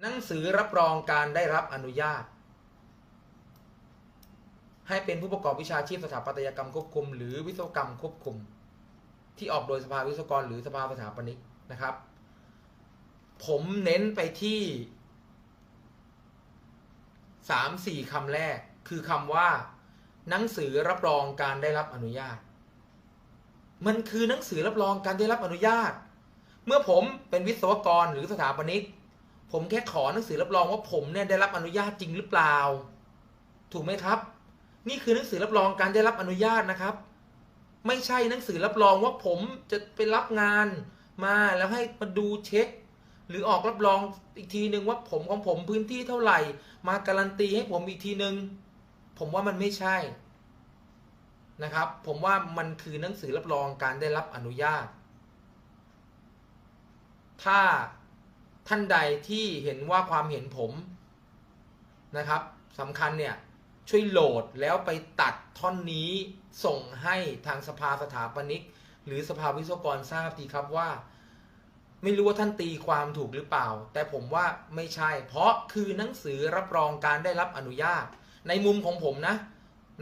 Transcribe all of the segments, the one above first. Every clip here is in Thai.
หนังสือรับรองการได้รับอนุญาต ให้เป็นผู้ประกอบวิชาชีพสถาปัตยกรรมควบคุม หรือวิศวกรรมควบคุม ที่ออกโดยสภาวิศวกร หรือสภาสถาปนิกนะครับ ผมเน้นไปที่สามสี่คำแรกคือคำว่า หนังสือรับรองการได้รับอนุญาต มันคือหนังสือรับรองการได้รับอนุญาต เมื่อผมเป็นวิศวกรหรือสถาปนิก ผมแค่ขอหนังสือรับรองว่าผมเนี่ยได้รับอนุญาตจริงหรือเปล่า ถูกไหมครับ นี่คือหนังสือรับรองการได้รับอนุญาตนะครับ ไม่ใช่หนังสือรับรองว่าผมจะไปรับงานมาแล้วให้มาดูเช็ค หรือออกรับรองอีกทีหนึ่งว่าผมของผมพื้นที่เท่าไหร่ มาการันตีให้ผมอีกทีหนึ่งผมว่ามันไม่ใช่นะครับ ผมว่ามันคือหนังสือรับรองการได้รับอนุญาต ถ้า ท่านใดที่เห็นว่าความเห็นผมนะครับสำคัญเนี่ยช่วยโหลดแล้วไปตัดท่อนนี้ส่งให้ทางสภาสถาปนิก หรือสภาวิศวกรทราบทีครับว่า ไม่รู้ว่าท่านตีความถูกหรือเปล่า แต่ผมว่าไม่ใช่ เพราะคือหนังสือรับรองการได้รับอนุญาต ในมุมของผมนะ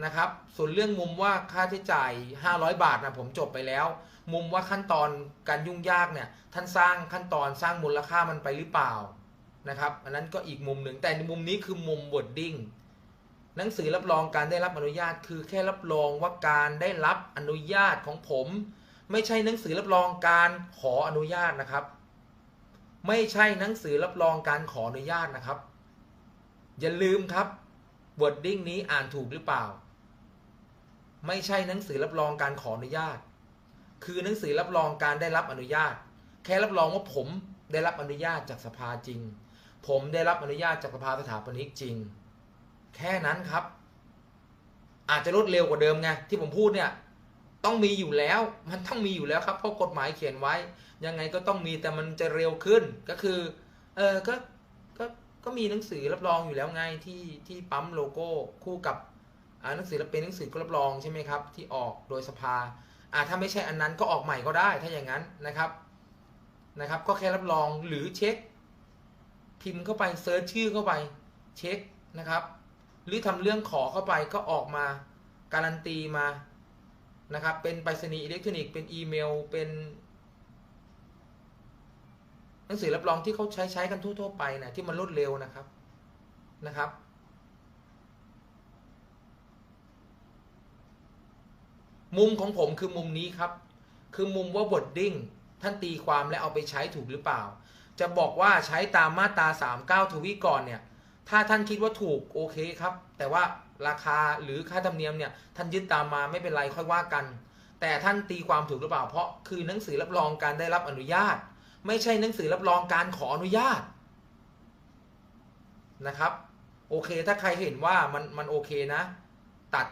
นะครับ ส่วนเรื่องมุมว่าค่าใช้จ่าย 500 บาทนะผมจบไปแล้ว มุมว่าขั้นตอนการยุ่งยากเนี่ยท่านสร้างขั้นตอนสร้างมูลค่ามันไปหรือเปล่านะครับ อันนั้นก็อีกมุมหนึ่งแต่ในมุมนี้คือมุมบดดิ้งหนังสือรับรองการได้รับอนุญาต คือแค่รับรองว่าการได้รับอนุญาตของผม ไม่ใช่หนังสือรับรองการขออนุญาตนะครับ ไม่ใช่หนังสือรับรองการขออนุญาตนะครับ อย่าลืมครับ wording นี้อ่านถูกหรือเปล่า ไม่ใช่หนังสือรับรองการขออนุญาต คือหนังสือรับรองการได้รับอนุญาต แค่รับรองว่าผมได้รับอนุญาตจากสภาจริง ผมได้รับอนุญาตจากสภาสถาปนิกจริง แค่นั้นครับ อาจจะรวดเร็วกว่าเดิมไงที่ผมพูดเนี่ยต้องมีอยู่แล้ว มันต้องมีอยู่แล้วครับเพราะกฎหมายเขียนไว้ ยังไงก็ต้องมีแต่มันจะเร็วขึ้นก็คือเออก็ก็ก็มีหนังสือรับรองอยู่แล้วไงที่ที่ปั๊มโลโก้คู่กับ หนังสือเป็นหนังสือรับรองใช่ไหมครับที่ออกโดยสภาอ่าถ้าไม่ใช่อันนั้นก็ออกใหม่ก็ได้ถ้าอย่างนั้นนะครับนะครับ ก็แค่รับรองหรือเช็ค พิมพ์เข้าไปเซิร์ชชื่อเข้าไปเช็คนะครับ หรือทำเรื่องขอเข้าไปก็ออกมาการันตีมานะครับ เป็นไปรษณีย์อิเล็กทรอนิกส์เป็นอีเมลเป็นหนังสือรับรองที่เขาใช้ใช้กันทั่วๆไปนะที่มันรวดเร็วนะครับนะครับ มุมของผมคือมุมนี้ครับ คือมุมว่าบทดิ้งท่านตีความและเอาไปใช้ถูกหรือเปล่า จะบอกว่าใช้ตามมาตรา39 ทวีก่อนเนี่ย ถ้าท่านคิดว่าถูกโอเคครับ แต่ว่าราคาหรือค่าธรรมเนียมเนี่ย ท่านยึดตามมาไม่เป็นไรค่อยว่ากัน แต่ท่านตีความถูกหรือเปล่า เพราะคือหนังสือรับรองการได้รับอนุญาต ไม่ใช่หนังสือรับรองการขออนุญาตนะครับ โอเคถ้าใครเห็นว่ามันมันโอเคนะ ตัด